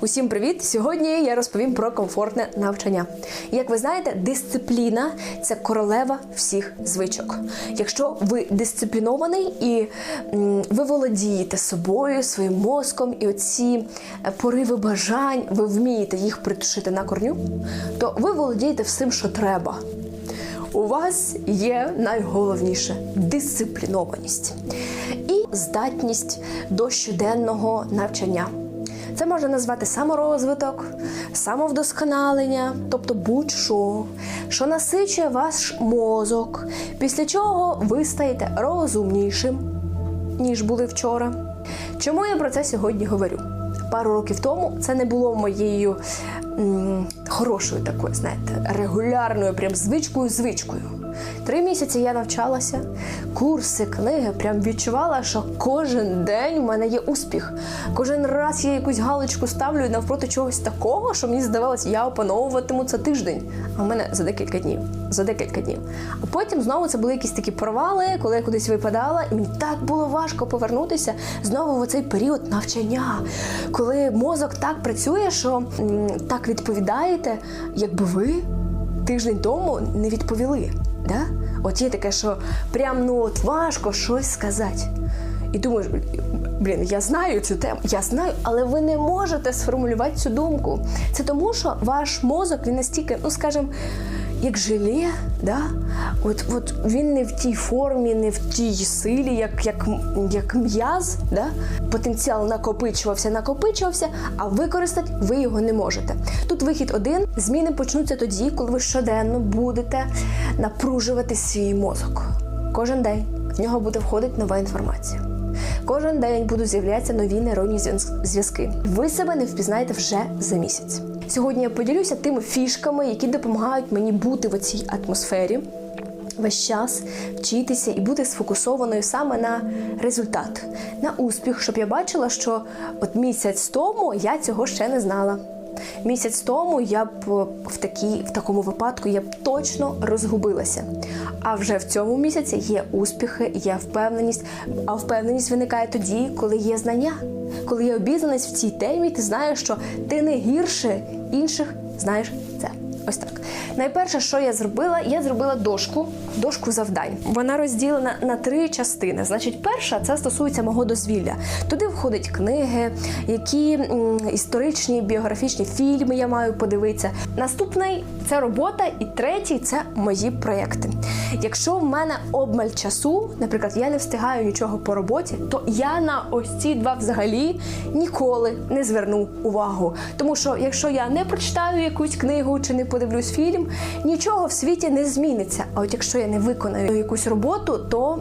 Усім привіт! Сьогодні я розповім про комфортне навчання. Як ви знаєте, дисципліна це королева всіх звичок. Якщо ви дисциплінований і ви володієте собою, своїм мозком, і оці е, пориви бажань, ви вмієте їх притушити на корню, то ви володієте всім, що треба. У вас є найголовніше дисциплінованість і здатність до щоденного навчання. Це можна назвати саморозвиток, самовдосконалення, тобто будь-що, що насичує ваш мозок, після чого ви стаєте розумнішим, ніж були вчора. Чому я про це сьогодні говорю? Пару років тому це не було моєю м, хорошою такою, знаєте, регулярною прям звичкою звичкою. Три місяці я навчалася, курси, книги, прям відчувала, що кожен день в мене є успіх. Кожен раз я якусь галочку ставлю навпроти чогось такого, що мені здавалося, я опановуватиму це тиждень. А в мене за декілька днів. За декілька днів. А потім знову це були якісь такі провали, коли я кудись випадала, і мені так було важко повернутися знову в цей період навчання, коли мозок так працює, що так відповідаєте, якби ви тиждень тому не відповіли. Да? От є таке, що прям ну от важко щось сказати. І думаєш, блін, я знаю цю тему, я знаю, але ви не можете сформулювати цю думку. Це тому, що ваш мозок він настільки, ну скажімо, як желе, да? от, от він не в тій формі, не в тій силі, як, як, як м'яз. Да? Потенціал накопичувався, накопичувався, а використати ви його не можете. Тут вихід один: зміни почнуться тоді, коли ви щоденно будете напружувати свій мозок. Кожен день в нього буде входити нова інформація. Кожен день будуть з'являтися нові нейронні зв'язки. Ви себе не впізнаєте вже за місяць. Сьогодні я поділюся тими фішками, які допомагають мені бути в цій атмосфері. Весь час вчитися і бути сфокусованою саме на результат, на успіх, щоб я бачила, що от місяць тому я цього ще не знала. Місяць тому я б е, в, такій, в такому випадку я б точно розгубилася. А вже в цьому місяці є успіхи, є впевненість. А впевненість виникає тоді, коли є знання, коли є обізнаність в цій темі, ти знаєш, що ти не гірше інших знаєш це. Ось так. Найперше, що я зробила, я зробила дошку, дошку завдань. Вона розділена на три частини. Значить, перша це стосується мого дозвілля. Туди входять книги, які історичні, біографічні фільми я маю подивитися. Наступний це робота, і третій це мої проєкти. Якщо в мене обмаль часу, наприклад, я не встигаю нічого по роботі, то я на ось ці два взагалі ніколи не зверну увагу. Тому що якщо я не прочитаю якусь книгу чи не подивлюсь фільм, нічого в світі не зміниться. А от якщо я не виконаю якусь роботу, то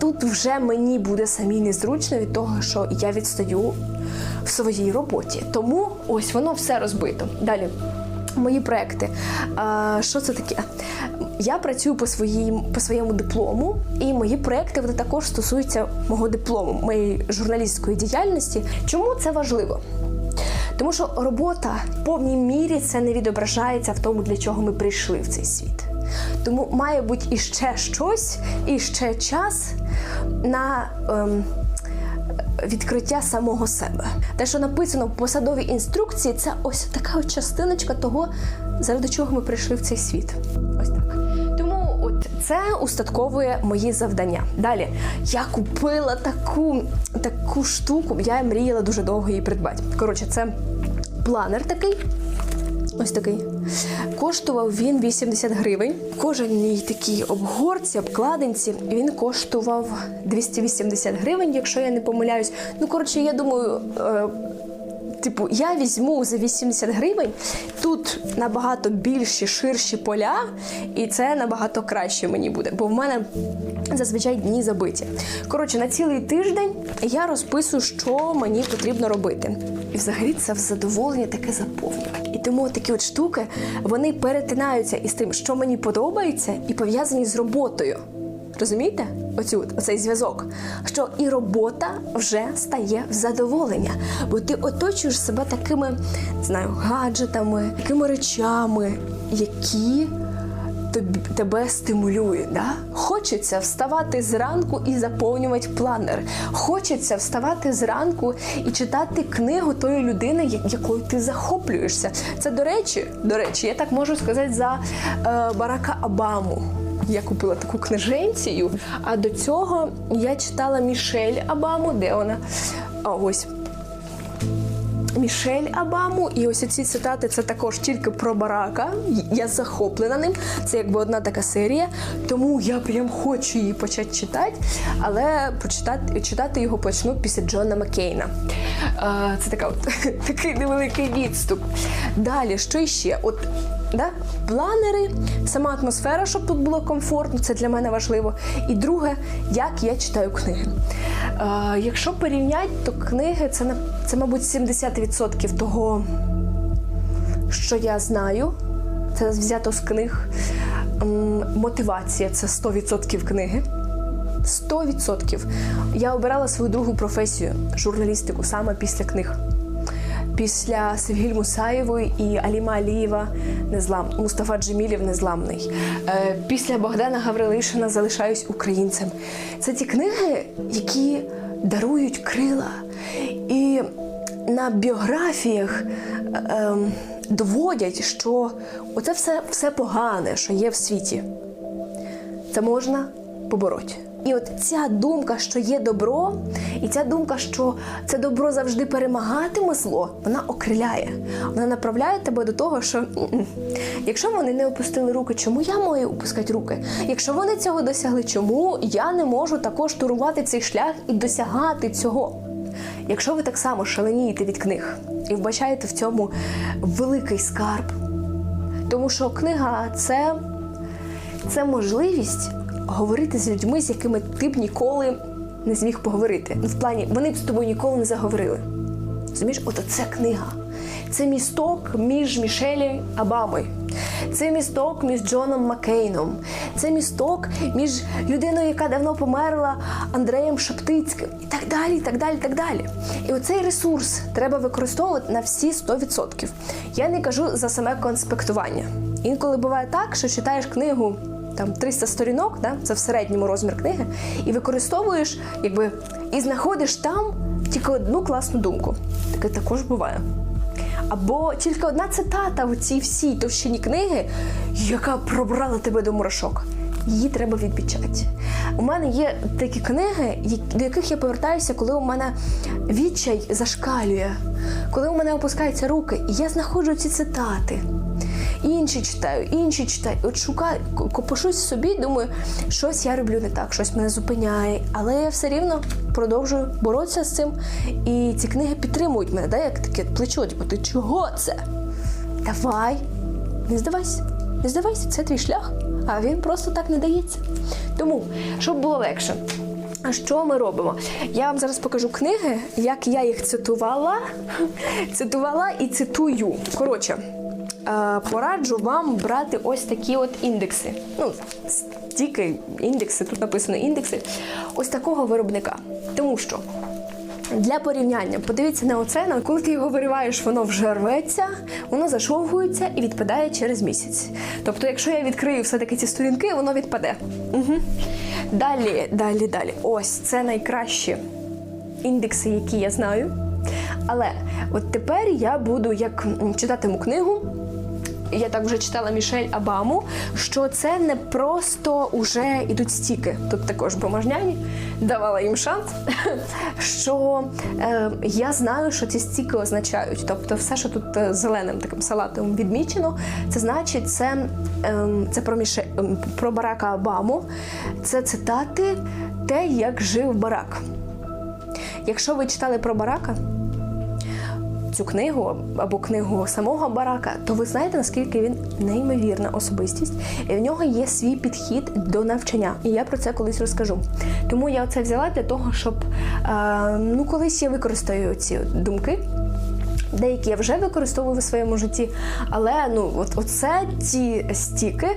тут вже мені буде самі незручно від того, що я відстаю в своїй роботі. Тому ось воно все розбито. Далі. Мої проекти. Що це таке? Я працюю по, своїм, по своєму диплому, і мої проекти вони також стосуються мого диплому, моєї журналістської діяльності. Чому це важливо? Тому що робота в повній мірі це не відображається в тому, для чого ми прийшли в цей світ. Тому має бути іще щось, і ще час на. Ем, відкриття самого себе. Те, що написано в посадовій інструкції, це ось така от частиночка того, заради чого ми прийшли в цей світ. Ось так. Тому от це устатковує мої завдання. Далі я купила таку, таку штуку, я мріяла дуже довго її придбати. Коротше, це планер такий. Ось такий. Коштував він 80 гривень. Кожен такій обгорці, обкладинці, він коштував 280 гривень, якщо я не помиляюсь. Ну, коротше, я думаю. Е- Типу, я візьму за 80 гривень. Тут набагато більші, ширші поля, і це набагато краще мені буде, бо в мене зазвичай дні забиті. Коротше, на цілий тиждень я розписую, що мені потрібно робити. І взагалі це в задоволення таке заповнює. Тому такі от штуки вони перетинаються із тим, що мені подобається, і пов'язані з роботою. Розумієте? Оцю, цей зв'язок, що і робота вже стає в задоволення, бо ти оточуєш себе такими знаю, гаджетами, такими речами, які тобі, тебе стимулює. Да? Хочеться вставати зранку і заповнювати планер. Хочеться вставати зранку і читати книгу тої людини, якою ти захоплюєшся. Це до речі, до речі, я так можу сказати за е, Барака Обаму. Я купила таку книженцію, а до цього я читала Мішель Обаму, де вона? А ось Мішель Обаму, і ось ці цитати це також тільки про барака. Я захоплена ним. Це якби одна така серія. Тому я прям хочу її почати читати, але почитати читати його почну після Джона Маккейна. Це така от такий невеликий відступ. Далі, що ще? От Да? Планери, сама атмосфера, щоб тут було комфортно, це для мене важливо. І друге, як я читаю книги. Е, якщо порівняти, то книги це, це, мабуть, 70% того, що я знаю. Це взято з книг. Мотивація це 100% книги. 100%. Я обирала свою другу професію журналістику саме після книг. Після Севгіль Мусаєвої і Аліма Алієва незлам Мустафа Джемілів незламний. Е, після Богдана Гаврилишина залишаюсь українцем. Це ті книги, які дарують крила. І на біографіях е, доводять, що оце все, все погане, що є в світі це можна побороти. І от ця думка, що є добро, і ця думка, що це добро завжди перемагатиме зло, вона окриляє. Вона направляє тебе до того, що якщо вони не опустили руки, чому я маю опускати руки? Якщо вони цього досягли, чому я не можу також турувати цей шлях і досягати цього? Якщо ви так само шаленієте від книг і вбачаєте в цьому великий скарб, тому що книга це це можливість говорити з людьми, з якими ти б ніколи не зміг поговорити. Ну, в плані, вони б з тобою ніколи не заговорили. Розумієш, от це книга. Це місток між Мішелі Обамою. Це місток між Джоном Маккейном. Це місток між людиною, яка давно померла, Андреєм Шептицьким. І так далі, і так далі, і так далі. І оцей ресурс треба використовувати на всі 100%. Я не кажу за саме конспектування. Інколи буває так, що читаєш книгу там 300 сторінок, да? це в середньому розмір книги, і використовуєш, якби, і знаходиш там тільки одну класну думку. Таке також буває. Або тільки одна цитата в цій всій товщині книги, яка пробрала тебе до мурашок. Її треба відмічати. У мене є такі книги, до яких я повертаюся, коли у мене відчай зашкалює, коли у мене опускаються руки, і я знаходжу ці цитати. Інші читаю, інші читаю. От шукаю, ко- копошусь собі, думаю, щось я роблю не так, щось мене зупиняє. Але я все рівно продовжую боротися з цим. І ці книги підтримують мене, да, як таке плечо. Типу, ти чого це? Давай, не здавайся, не здавайся, це твій шлях, а він просто так не дається. Тому, щоб було легше. А що ми робимо? Я вам зараз покажу книги, як я їх цитувала, цитувала і цитую. Коротше, пораджу вам брати ось такі от індекси. Ну, стільки індекси, тут написано індекси, ось такого виробника. Тому що для порівняння, подивіться на оце, на коли ти його вириваєш, воно вже рветься, воно зашовгується і відпадає через місяць. Тобто, якщо я відкрию все-таки ці сторінки, воно відпаде. Угу. Далі, далі, далі. Ось це найкращі індекси, які я знаю. Але от тепер я буду як читатиму книгу. Я так вже читала Мішель Абаму, що це не просто уже ідуть стіки. Тут також бумажняні давала їм шанс, що е, я знаю, що ці стіки означають. Тобто, все, що тут е, зеленим таким салатом відмічено, це значить, це, е, це про, Міше, ем, про Барака Обаму, це цитати те, як жив Барак. Якщо ви читали про Барака, цю книгу або книгу самого Барака, то ви знаєте, наскільки він неймовірна особистість, і в нього є свій підхід до навчання. І я про це колись розкажу. Тому я це взяла для того, щоб е, ну колись я використаю ці думки. Деякі я вже використовую в своєму житті, але ну от оце ті стіки,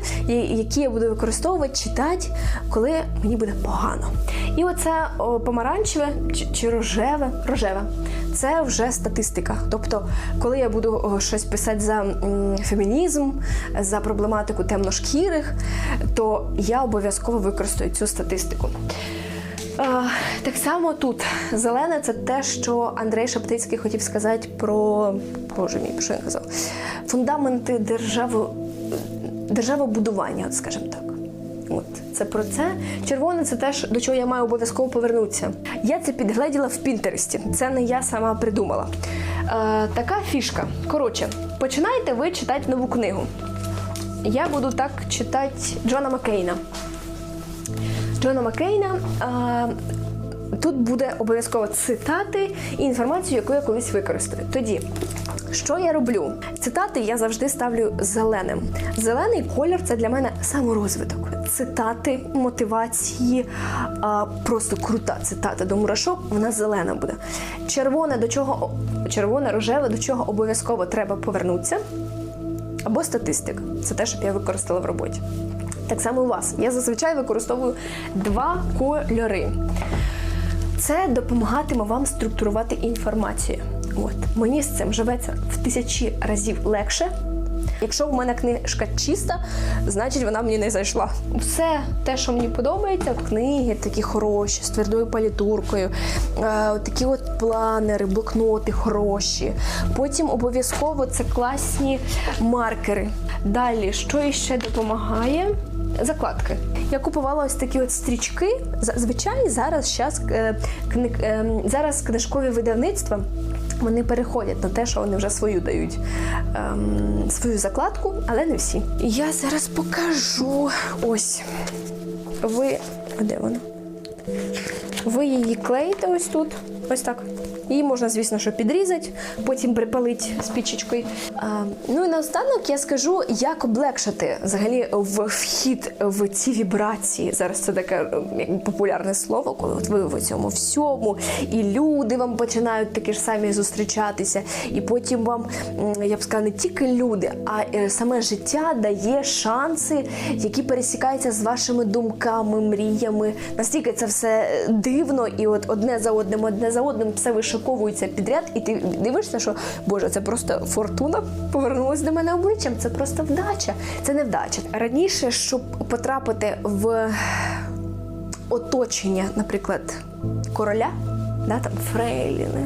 які я буду використовувати, читати, коли мені буде погано. І оце о, помаранчеве чи, чи рожеве, рожеве, це вже статистика. Тобто, коли я буду щось писати за фемінізм, за проблематику темношкірих, то я обов'язково використаю цю статистику. Так само тут зелене це те, що Андрей Шептицький хотів сказати про Боже мій, що він казав? Фундаменти держави, державобудування, от скажімо так. От це про це. Червоне це теж до чого я маю обов'язково повернутися. Я це підгледіла в Пінтересті. Це не я сама придумала. Е, така фішка. Коротше, починаєте ви читати нову книгу. Я буду так читати Джона Маккейна. Джона Маккейна. А, тут буде обов'язково цитати і інформацію, яку я колись використаю. Тоді. Що я роблю? Цитати я завжди ставлю зеленим. Зелений колір це для мене саморозвиток. Цитати, мотивації, а, просто крута цитата до мурашок, вона зелена буде. Червоне до чого червоне, рожеве, до чого обов'язково треба повернутися. Або статистика. Це те, щоб я використала в роботі. Так само у вас. Я зазвичай використовую два кольори. Це допомагатиме вам структурувати інформацію. От мені з цим живеться в тисячі разів легше. Якщо в мене книжка чиста, значить вона мені не зайшла. Все те, що мені подобається, книги такі хороші, з твердою палітуркою, е, такі от планери, блокноти хороші. Потім обов'язково це класні маркери. Далі, що іще допомагає? Закладки. Я купувала ось такі от стрічки. Зазвичай зараз щас, е, книг, е, зараз книжкові видавництва. Вони переходять на те, що вони вже свою дають ем, свою закладку, але не всі. Я зараз покажу. Ось. Ви. А де вона? Ви її клеїте ось тут. Ось так. Її можна, звісно, що підрізати, потім припалити спічечкою. Ну і наостанок я скажу, як облегшити взагалі в вхід в ці вібрації. Зараз це таке е, популярне слово, коли от ви в цьому всьому, і люди вам починають такі ж самі зустрічатися, і потім вам, я б сказала, не тільки люди, а е, саме життя дає шанси, які пересікаються з вашими думками, мріями. Настільки це все дивно, і от одне за одним, одне за одним все вишиковується підряд, і ти дивишся, що Боже, це просто фортуна повернулася до мене обличчям. Це просто вдача. Це не вдача. Раніше, щоб потрапити в оточення, наприклад, короля, да, там фрейліни,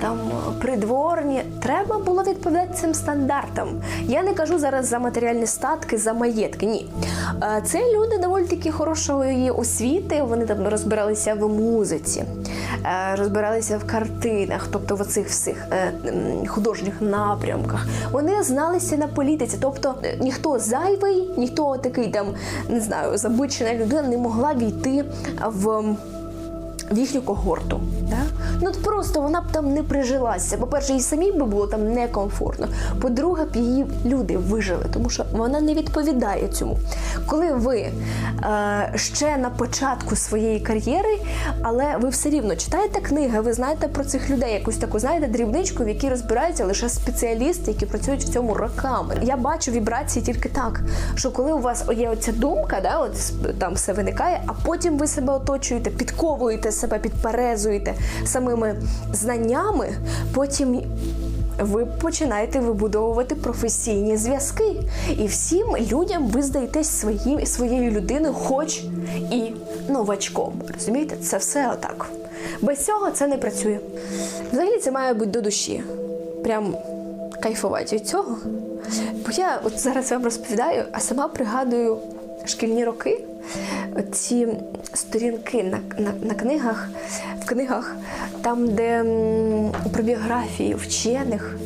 там придворні, треба було відповідати цим стандартам. Я не кажу зараз за матеріальні статки, за маєтки. Ні. Е, Це люди доволі таки хорошої освіти. Вони там розбиралися в музиці, е, розбиралися в картинах, тобто в оцих всіх е, художніх напрямках. Вони зналися на політиці, тобто ніхто зайвий, ніхто такий там не знаю, забичена людина не могла війти в в їхню когорту. Да? Ну от просто вона б там не прижилася. По-перше, їй самій би було там некомфортно. По-друге, б її люди вижили, тому що вона не відповідає цьому. Коли ви е, ще на початку своєї кар'єри, але ви все рівно читаєте книги, ви знаєте про цих людей, якусь таку знаєте дрібничку, в якій розбираються лише спеціалісти, які працюють в цьому роками. Я бачу вібрації тільки так, що коли у вас є оця думка, да, от там все виникає, а потім ви себе оточуєте, підковуєте себе, підперезуєте самими знаннями, потім. Ви починаєте вибудовувати професійні зв'язки, і всім людям ви здаєтесь своїм, своєю людиною, хоч і новачком. Розумієте, це все отак. Без цього це не працює. Взагалі це має бути до душі. Прям кайфувати від цього. Бо я от зараз вам розповідаю, а сама пригадую шкільні роки, ці сторінки на, на, на книгах, в книгах, там, де м, про біографії вчених,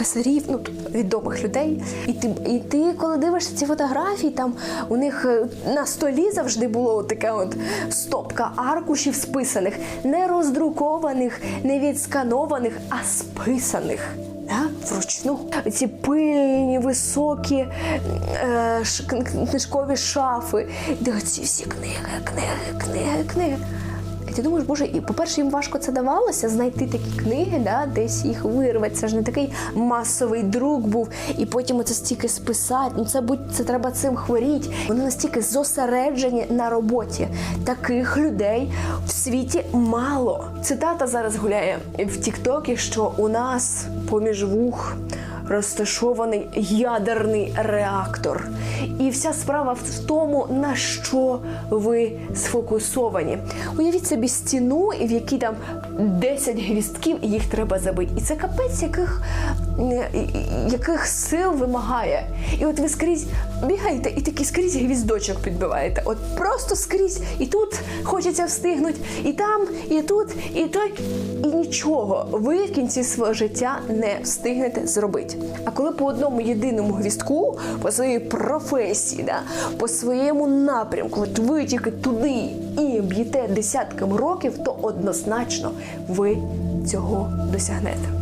професорів, ну відомих людей. І ти, і ти, коли дивишся ці фотографії, там у них е, на столі завжди було така от стопка аркушів списаних, не роздрукованих, не відсканованих, а списаних. Да? Вручну ці пильні, високі е, книжкові шафи, де оці всі книги, книги, книги, книги. І ти думаєш, боже, і по-перше, їм важко це давалося знайти такі книги, да, десь їх вирвати. Це ж не такий масовий друк був, і потім оце стільки списати. Ну це будь це треба цим хворіти. Вони настільки зосереджені на роботі. Таких людей в світі мало. Цитата зараз гуляє в Тіктокі, що у нас поміж вух розташований ядерний реактор. І вся справа в тому, на що ви сфокусовані. Уявіть собі стіну, в якій там 10 гвістків, і їх треба забити. І це капець, яких, яких сил вимагає. І от ви скрізь бігаєте і такі скрізь гвіздочок підбиваєте. От просто скрізь. І тут хочеться встигнути, і там, і тут, і той. І нічого ви в кінці свого життя не встигнете зробити. А коли по одному єдиному гвіздку, по своїй професії, да, по своєму напрямку, от ви тільки туди і б'єте десятками років, то однозначно ви цього досягнете.